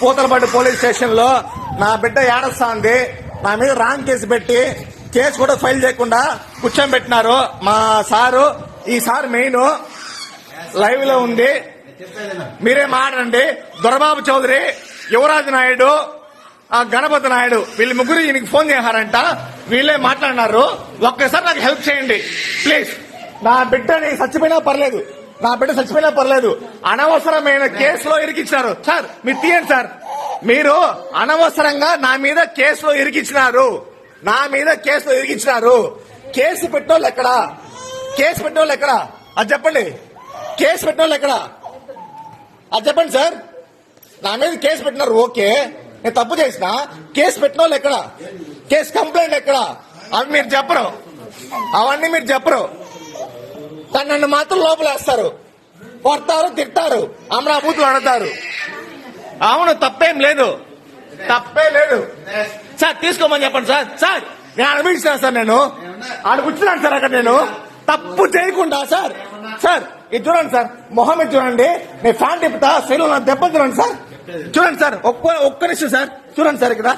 Puthalapattu police స్టేషన్లో నా బిడ్డ ఏడస్తాంది. నా మీద రాంగ్ కేసు పెట్టి కేసు కూడా ఫైల్ చేయకుండా కూర్చోబెట్టినారు మా సారు ఈ సార్ మెయిన్ లైవ్లో ఉంది. మీరే మాట్లాడండి. దొరబాబు చౌదరి యువరాజు నాయుడు గణపతి నాయుడు వీళ్ళు ముగ్గురు ఈయనకి ఫోన్ చేశారంట. వీళ్ళే మాట్లాడినారు. ఒక్కసారి నాకు హెల్ప్ చేయండి. ప్లీజ్. నా బిడ్డని చచ్చిపోయినా పర్లేదు. నా బిడ్డ చచ్చిపోయినా పర్లేదు. అనవసరమైన కేసులో ఇరికించినారు. సార్ మీరు తీయండి సార్. మీరు అనవసరంగా నా మీద కేసులో ఇరికించినారు. నా మీద కేసులో ఇరికిచ్చినారు కేసు పెట్టోళ్ళు ఎక్కడ? కేసు పెట్టోళ్ళు ఎక్కడ? అది చెప్పండి. కేసు పెట్టోళ్ళు ఎక్కడ? అది చెప్పండి సార్. నా మీద కేసు పెట్టినారు ఓకే. నేను తప్పు చేసిన? కేసు పెట్టిన ఎక్కడ? కేసు కంప్లైంట్ ఎక్కడ? అవి మీరు చెప్పరు. అవన్నీ మీరు చెప్పరు. కానీ నన్ను మాత్రం లోపలేస్తారు. కొడతారు తిడతారు అమరాబూతులు అడతారు అవును తప్పేం లేదు. తప్పే లేదు. సార్ తీసుకోమని చెప్పండి సార్. సార్ నేను అనిపించిన సార్ నేను. ఆడ కూర్చున్నాను సార్ అక్కడ నేను. తప్పు చేయకుండా సార్. సార్ ఇది చూడండి సార్. మొహం చూడండి. నేను ఫ్యాన్ తిప్పుతా సెలవు దెబ్బ చూడండి సార్. చూడండి సార్ ఒక్క ఒక్క నిమిషం సార్. చూడండి సార్ ఇక్కడ.